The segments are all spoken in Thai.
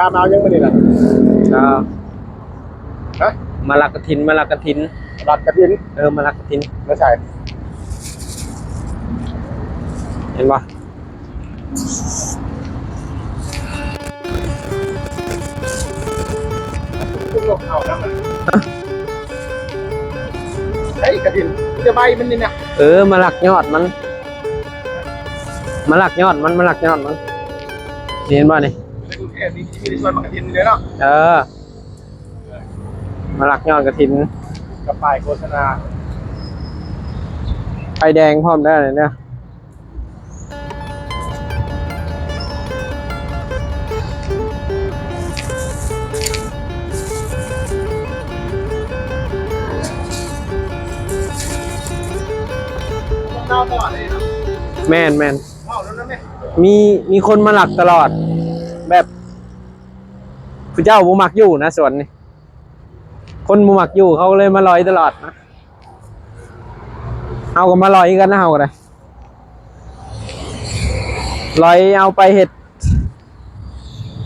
ามาเอายังไม่นี่ล่ะก็ฮะมาลักกระถินมาลักกระถินรัดกระถินเออมาลักกระถินไม่ใช่เห็นปะขึ้นลงเอาแล้วมันเฮ้ยกระถินจะใบมันนี่นะเออมาลักยอดมัน มาลักยอดมันมาลักยอดมันเห็นปะนี่ ในกรุงเทพนี่มีในส่วนมากระถินเลยเนาะเออ มาลักยอดกระถิน กับป้ายโฆษณาไฟแดงพร้อมได้เลยเนี่ยต้องเล่าตลอดเลยเนาะแมนแมน เล่าแล้วนะแม่ มีมีคนมาหลักตลอด แบบ พระเจ้าบุมักอยู่นะสวนนี่คนบุมักอยู่เขาเลยมาลอยตลอดนะเอาก็มาลอยกันนะเอาก็ได้ลอยเอาไปเห็ด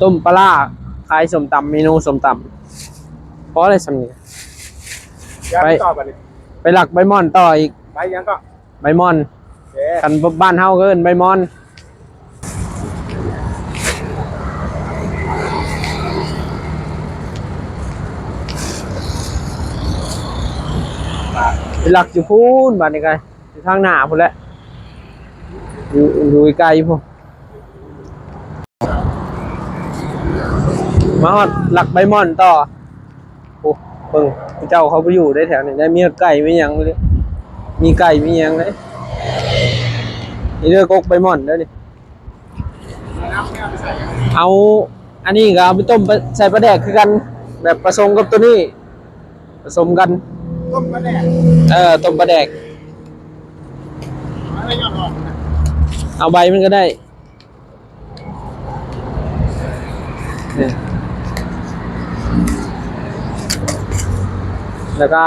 ต้มปลาร้าขายสมตำเมนูสมตำเพราะอะไรสำเนียงยาไปไปต่อไปนี่ไปหลักใบมอนต่ออีก ไปยังก็ใบมอนโอเคคันบ้านเฮาก็เอิ้นใบมอน หลักอยู่พูนบ้านนี้ไกลอยู่ทางหน้าพุ่นแหละอยู่อยู่ไกลพุ่นมาฮอดหลักใบมอนต่อโอ้เบิ่งเจ้าเขาไปอยู่ได้แถวนี้ได้มีไก่มีหยังเลยมีไก่มีหยังเลยนี่เรือกกใบมอนเด้อนี่น้ำไม่เอาไปใส่ยังเอาอันนี้ก็เอาไปต้มใส่ปลาแดกคือกัน แบบผสมกับตัวนี้ผสมกัน ต้มกระแดกเออต้มปลาแดกอะไรยอดออกนะเอาใบมันก็ได้นี่แล้วก็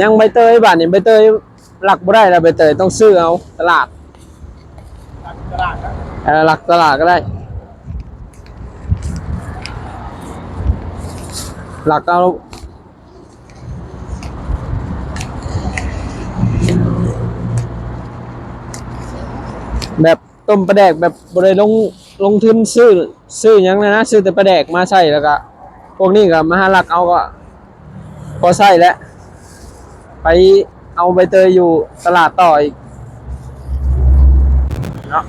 ยังใบเตยบ้านนี่ใบเตยหลักบ่ได้แล้วใบเตยต้องซื้อเอาตลาดตัดกระดนะเออหลักตลาดก็ได้ หลักเอา แบบต้มปลาแดกแบบบริลงลงทุนซื้อซื้อยังเลยนะซื้อแต่ปลาแดกมาใส่แล้วก็พวกนี้ก็มหาลักเอาก็ พอใส่แล้วไปเอาไปเตยอยู่ตลาดต่ออีกเนาะ